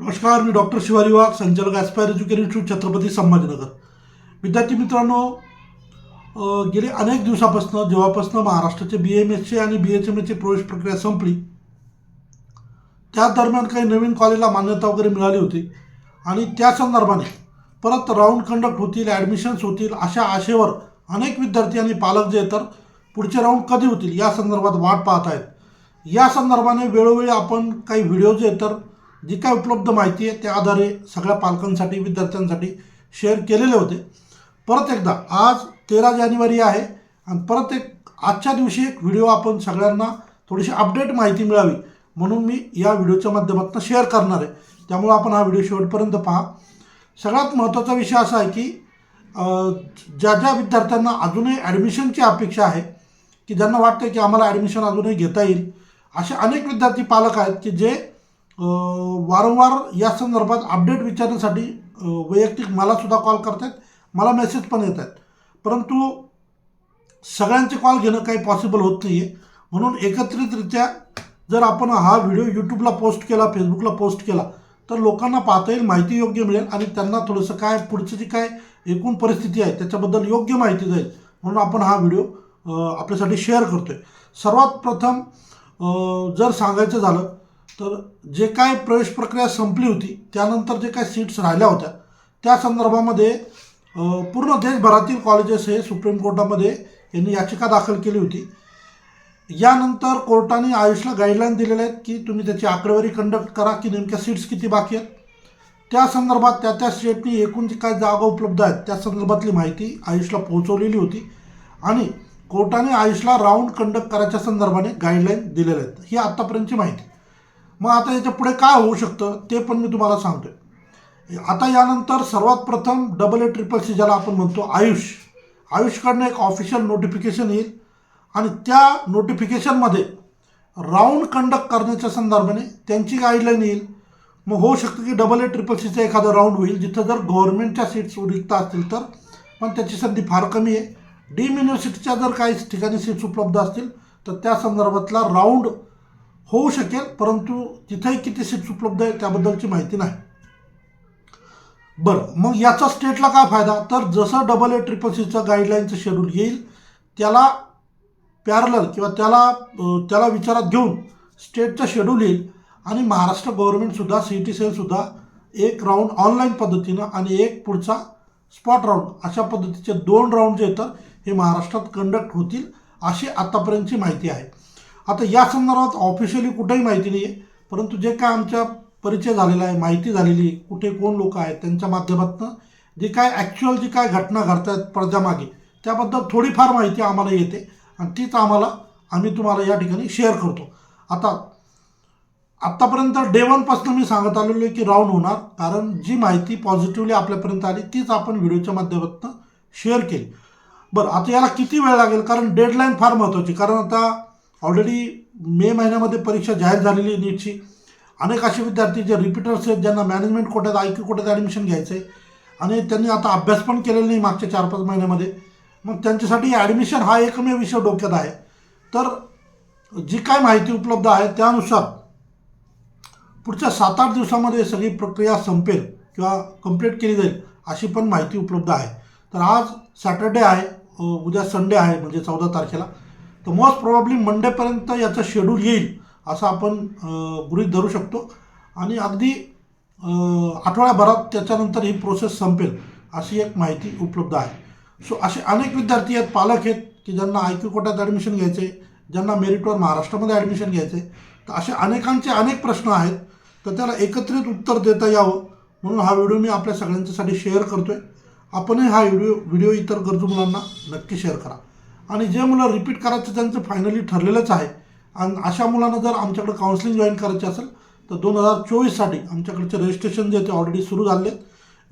नमस्कार मी डॉक्टर शिवाजी वाघ संचालक aspire education institute Chhatrapati Sambhajinagar. विद्यार्थी मित्रांनो गेले अनेक दिवसापासून जेव्हापासून महाराष्ट्राचे बी एम एसचे आणि बी एच एम एसची प्रवेश प्रक्रिया संपली त्या दरम्यान काही नवीन कॉलेजला मान्यता वगैरे मिळाली होती. आणि त्या संदर्भाने परत राऊंड कंडक्ट होतील ॲडमिशन्स होतील अशा आशेवर अनेक विद्यार्थी आणि पालक जे तर पुढचे राऊंड कधी होतील या संदर्भात वाट पाहत आहेत. या संदर्भाने वेळोवेळी आपण काही व्हिडिओ जे तर जी काय उपलब्ध माहिती आहे त्या आधारे सगळ्या पालकांसाठी विद्यार्थ्यांसाठी शेअर केलेले होते. परत एकदा आज तेरा जानेवारी आहे आणि परत एक आजच्या दिवशी एक व्हिडिओ आपण सगळ्यांना थोडीशी अपडेट माहिती मिळावी म्हणून मी या व्हिडिओच्या माध्यमातून शेअर करणार आहे. त्यामुळे आपण हा व्हिडिओ शेवटपर्यंत पहा. सगळ्यात महत्त्वाचा विषय असा आहे की ज्या ज्या विद्यार्थ्यांना अजूनही ॲडमिशनची अपेक्षा आहे की ज्यांना वाटतं की आम्हाला ॲडमिशन अजूनही घेता येईल असे अनेक विद्यार्थी पालक आहेत की जे वारंवार या संदर्भात अपडेट विचारण्यासाठी वैयक्तिक मलासुद्धा कॉल करत आहेत मला मेसेज पण येत आहेत परंतु सगळ्यांचे कॉल घेणं काही पॉसिबल होत नाही आहे म्हणून एकत्रितरित्या जर आपण हा व्हिडिओ यूट्यूबला पोस्ट केला फेसबुकला पोस्ट केला तर लोकांना पाहता येईल माहिती योग्य मिळेल आणि त्यांना थोडंसं काय पुढचं जी काय एकूण परिस्थिती आहे त्याच्याबद्दल योग्य माहिती जाईल. म्हणून आपण हा व्हिडिओ आपल्यासाठी शेअर करतो आहे सर्वात प्रथम जर सांगायचं झालं तर जे काय प्रवेश प्रक्रिया संपली होती त्यानंतर जे काय सीट्स राहिल्या होत्या त्या संदर्भामध्ये पूर्ण देशभरातील कॉलेजेस हे सुप्रीम कोर्टामध्ये यांनी याचिका दाखल केली होती. यानंतर कोर्टाने आयुषला गाईडलाईन दिलेल्या आहेत की तुम्ही त्याची आकडेवारी कंडक्ट करा की नेमक्या सीट्स किती बाकी आहेत. त्या संदर्भात त्या त्या स्टेटनी एकूण जी काय जागा उपलब्ध आहेत त्या संदर्भातली माहिती आयुषला पोहोचवलेली होती आणि कोर्टाने आयुषला राऊंड कंडक्ट करायच्या संदर्भाने गाईडलाईन दिलेल्या आहेत. ही आत्तापर्यंतची माहिती. मग आता याच्यापुढे काय होऊ शकतं ते पण मी तुम्हाला सांगतोय. आता यानंतर सर्वात प्रथम डबल ए ट्रिपल सी ज्याला आपण म्हणतो आयुष. आयुषकडनं एक ऑफिशियल नोटिफिकेशन येईल. आणि त्या नोटिफिकेशनमध्ये राऊंड कंडक्ट करण्याच्या संदर्भाने त्यांची गाईडलाईन येईल. मग होऊ शकतं की डबल ए ट्रिपल सीचं एखादं राऊंड होईल. जिथं जर गव्हर्नमेंटच्या सीट्स रिक्त असतील तर. पण त्याची संधी फार कमी आहे. डीम युनिव्हर्सिटीच्या जर काही ठिकाणी सीट्स उपलब्ध असतील तर त्या संदर्भातला राऊंड होऊ शकेल परंतु तिथेही किती सीट्स उपलब्ध आहे त्याबद्दलची माहिती नाही. बरं मग याचा स्टेटला काय फायदा? तर जसं डबल ए ट्रिपल सीचं गाईडलाईनचं शेड्यूल येईल त्याला पॅरलर किंवा त्याला त्याला विचारात घेऊन स्टेटचं शेड्यूल येईल आणि महाराष्ट्र गव्हर्नमेंटसुद्धा सी टी सेलसुद्धा एक राऊंड ऑनलाईन पद्धतीनं आणि एक पुढचा स्पॉट राऊंड अशा पद्धतीचे दोन राऊंड जे येतात हे महाराष्ट्रात कंडक्ट होतील अशी आत्तापर्यंतची माहिती आहे. आता या संदर्भात ऑफिशियली कुठेही माहिती नाही आहे परंतु जे काय आमच्या परिचय झालेला आहे माहिती झालेली आहे कुठे कोण लोक आहेत त्यांच्या माध्यमातून जे काय ॲक्च्युअल जी काय घटना घडतात पडद्यामागे त्याबद्दल थोडीफार माहिती आम्हाला येते आणि तीच आम्हाला आम्ही तुम्हाला या ठिकाणी शेअर करतो. आता आत्तापर्यंत डे वनपासून मी सांगत आलेलो आहे की राऊंड होणार कारण जी माहिती पॉझिटिव्हली आपल्यापर्यंत आली तीच आपण व्हिडिओच्या माध्यमातून शेअर केली. बरं आता याला किती वेळ लागेल? कारण डेडलाईन फार महत्त्वाची कारण आता ऑलरेडी मे महिन्यामध्ये परीक्षा जाहीर झालेली आहे नीटची अनेक असे विद्यार्थी जे रिपीटर्स आहेत ज्यांना मॅनेजमेंट कोट्यात आय क्यू कोट्यात ॲडमिशन घ्यायचं आहे. आणि त्यांनी आता अभ्यास पण केलेला नाही मागच्या चार पाच महिन्यामध्ये. मग त्यांच्यासाठी ॲडमिशन हा एकमेव विषय डोक्यात आहे. तर जी काय माहिती उपलब्ध आहे त्यानुसार पुढच्या सात आठ दिवसामध्ये सगळी प्रक्रिया संपेल किंवा कंप्लीट केली जाईल अशी पण माहिती उपलब्ध आहे. तर आज सॅटर्डे आहे उद्या संडे आहे म्हणजे चौदा तारखेला. तर मोस्ट प्रॉब्ली मंडेपर्यंत याचं शेड्यूल येईल असं आपण अ, गृहीत धरू शकतो. आणि अगदी आठवड्याभरात त्याच्यानंतर ही प्रोसेस संपेल अशी एक माहिती उपलब्ध आहे. सो असे अनेक विद्यार्थी आहेत पालक आहेत की ज्यांना आय क्यू कोट्यात ॲडमिशन घ्यायचे ज्यांना मेरिटवर महाराष्ट्रामध्ये ॲडमिशन घ्यायचे. तर असे अनेकांचे अनेक प्रश्न आहेत तर त्याला एकत्रित उत्तर देता यावं म्हणून हा व्हिडिओ मी आपल्या सगळ्यांच्यासाठी शेअर करतो आहे आपणही हा व्हिडिओ व्हिडिओ इतर गरजू मुलांना नक्की शेअर करा. आणि जे मुलं रिपीट करायचं त्यांचं फायनली ठरलेलंच आहे. आणि अशा मुलांना जर आमच्याकडे काउन्सिलिंग जॉईन करायचे असेल तर दोन हजार चोवीससाठी आमच्याकडचे रजिस्ट्रेशन जे ते ऑलरेडी सुरू झाले आहेत.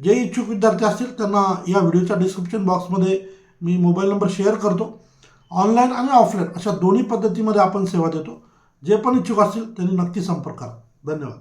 जे इच्छुक विद्यार्थी असतील त्यांना या व्हिडिओच्या डिस्क्रिप्शन बॉक्समध्ये मी मोबाईल नंबर शेअर करतो. ऑनलाईन आणि ऑफलाईन अशा दोन्ही पद्धतीमध्ये आपण सेवा देतो. जे पण इच्छुक असतील त्यांनी नक्की संपर्क करा. धन्यवाद.